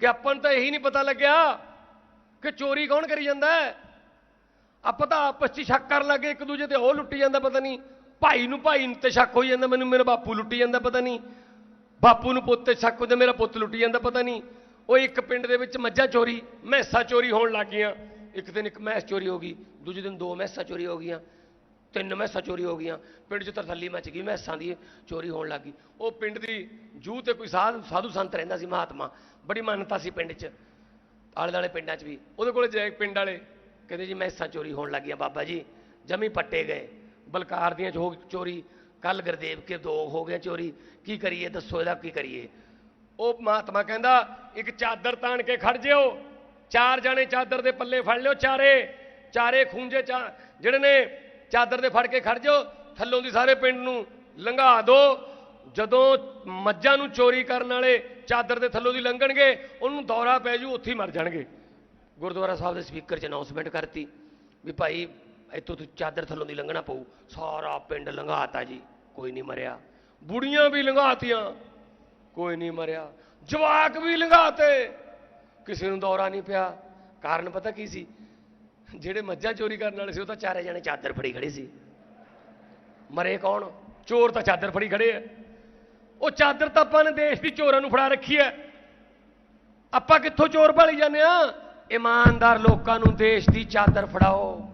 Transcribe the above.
ਕਿ ਆਪਾਂ ਨੂੰ ਤਾਂ ਇਹੀ ਨਹੀਂ ਪਤਾ ਲੱਗਿਆ ਕਿ ਚੋਰੀ ਕੌਣ ਕਰੀ ਜਾਂਦਾ ਹੈ। ਆਪਾਂ ਤਾਂ ਆਪਸ 'ਚ ਸ਼ੱਕ ਕਰਨ ਲੱਗੇ ਇੱਕ ਦੂਜੇ ਤੇ ਉਹ ਲੁੱਟੀ ਜਾਂਦਾ ਪਤਾ ਨਹੀਂ। ਭਾਈ ਨੂੰ ਭਾਈ ਨੂੰ ਤੇ ਸ਼ੱਕ ਹੋਈ ਜਾਂਦਾ, ਮੈਨੂੰ ਮੇਰਾ ਬਾਪੂ ਲੁੱਟੀ ਜਾਂਦਾ ਪਤਾ ਨਹੀਂ। ਬਾਪੂ ਨੂੰ ਪੁੱਤ ਤੇ ਸ਼ੱਕ ਹੁੰਦਾ ਮੇਰਾ ਪੁੱਤ ਲੁੱਟੀ ਜਾਂਦਾ ਪਤਾ ਨਹੀਂ। ਉਹ ਇੱਕ ਪਿੰਡ ਦੇ ਵਿੱਚ ਮੱਝਾਂ ਚੋਰੀ, ਮੈਸਾਂ ਚੋਰੀ ਹੋਣ ਲੱਗ ਗਈਆਂ। ਇੱਕ ਦਿਨ ਇੱਕ ਮੈਸ ਚੋਰੀ ਹੋ ਗਈ, ਦੂਜੇ ਦਿਨ ਦੋ ਮੈਸਾਂ ਚੋਰੀ ਹੋ ਗਈਆਂ। ਤਿੰਨ ਮੈਸਾਂ ਚੋਰੀ ਹੋ ਗਈਆਂ, ਪਿੰਡ 'ਚ ਤਰਸੱਲੀ ਮੱਚ ਗਈ ਮੈਸਾਂ ਦੀ ਚੋਰੀ ਹੋਣ ਲੱਗ ਗਈ। ਉਹ ਪਿੰਡ ਦੀ ਜੂਹ ਤੇ ਕੋਈ ਸਾਧ, ਸਾਧੂ ਸੰਤ ਰਹਿੰਦਾ ਸੀ, ਮਹਾਤਮਾ। ਬੜੀ ਮਾਨਤਾ ਸੀ ਪਿੰਡ 'ਚ। ਆਲੇ ਦਾਲੇ ਪਿੰਡਾਂ 'ਚ ਵੀ। ਉਹਦੇ ਕੋਲੇ ਜਾਏ ਪਿੰਡ ਵਾਲੇ, ਕਹਿੰਦੇ ਜੀ ਮੈਸਾਂ ਚੋਰੀ ਹੋਣ ਲੱਗੀਆਂ ਬਾਬਾ ਜੀ। ਜਮੀ ਪੱਟੇ ਗਏ। ਬਲਕਾਰ ਦੀਆਂ ਜੋ ਚੋਰੀ ਕੱਲ ਗੁਰਦੇਵ ਕੇ ਦੋ ਹੋ ਗਏ ਚੋਰੀ। ਕੀ ਕਰੀਏ? ਦੱਸੋ ਇਹਦਾ ਕੀ ਕਰੀਏ? ਉਹ ਮਹਾਤਮਾ ਕਹਿੰਦਾ, ਇੱਕ ਚਾਦਰ ਤਾਣ ਕੇ ਖੜ ਜਿਓ। ਚਾਰ ਜਾਣੇ ਚਾਦਰ ਦੇ ਪੱਲੇ ਫੜ ਲਿਓ ਚਾਰੇ। ਚਾਰੇ ਖੂੰਜੇ ਚਾ, ਜਿਹੜੇ ਨੇ ਚਾਦਰ ਦੇ ਫੜ ਕੇ ਖੜ ਜਾਓ, ਥੱਲੋਂ ਦੀ ਸਾਰੇ ਪਿੰਡ ਨੂੰ ਲੰਘਾ ਦਿਓ ਜਦੋਂ ਮੱਝਾਂ ਨੂੰ ਚੋਰੀ ਕਰਨ ਵਾਲੇ ਚਾਦਰ ਦੇ ਥੱਲੋਂ ਦੀ ਲੰਘਣਗੇ, ਉਹਨੂੰ ਦੌਰਾ ਪੈ ਜੂ, ਉੱਥੇ ਹੀ ਮਰ ਜਾਣਗੇ। ਗੁਰਦੁਆਰਾ ਸਾਹਿਬ ਦੇ ਸਪੀਕਰ 'ਚ ਅਨਾਉਂਸਮੈਂਟ ਕਰਤੀ ਵੀ ਭਾਈ, ਇੱਥੋਂ ਤੂੰ ਚਾਦਰ ਥੱਲੋਂ ਦੀ ਲੰਘਣਾ ਪਊ। ਸਾਰਾ ਪਿੰਡ ਲੰਘਾਤਾ ਜੀ, ਕੋਈ ਨਹੀਂ ਮਰਿਆ। ਬੁੜੀਆਂ ਵੀ ਲੰਘਾਤੀਆਂ, ਕੋਈ ਨਹੀਂ ਮਰਿਆ। ਜਵਾਕ ਵੀ ਲੰਘਾਤੇ। ਕਿਸੇ ਨੂੰ ਦੌਰਾ ਨਹੀਂ ਪਿਆ। ਕਾਰਨ ਪਤਾ ਕੀ ਸੀ? ਜਿਹੜੇ ਮੱਝਾਂ ਚੋਰੀ ਕਰਨ ਵਾਲੇ ਸੀ, ਉਹ ਤਾਂ ਚਾਰੇ ਜਣੇ ਚਾਦਰ ਫੜੀ ਖੜੇ ਸੀ। ਮਰੇ ਕੌਣ? ਚੋਰ ਤਾਂ ਚਾਦਰ ਫੜੀ ਖੜੇ ਆ। ਉਹ ਚਾਦਰ ਤਾਂ ਆਪਾਂ ਨੇ ਦੇਸ਼ ਦੀ ਚੋਰਾਂ ਨੂੰ ਫੜਾ ਰੱਖੀ ਹੈ ਆਪਾਂ ਕਿੱਥੋਂ ਚੋਰ ਭਾਲੀ ਜਾਂਦੇ ਆ? ਇਮਾਨਦਾਰ ਲੋਕਾਂ ਨੂੰ ਦੇਸ਼ ਦੀ ਚਾਦਰ ਫੜਾਓ।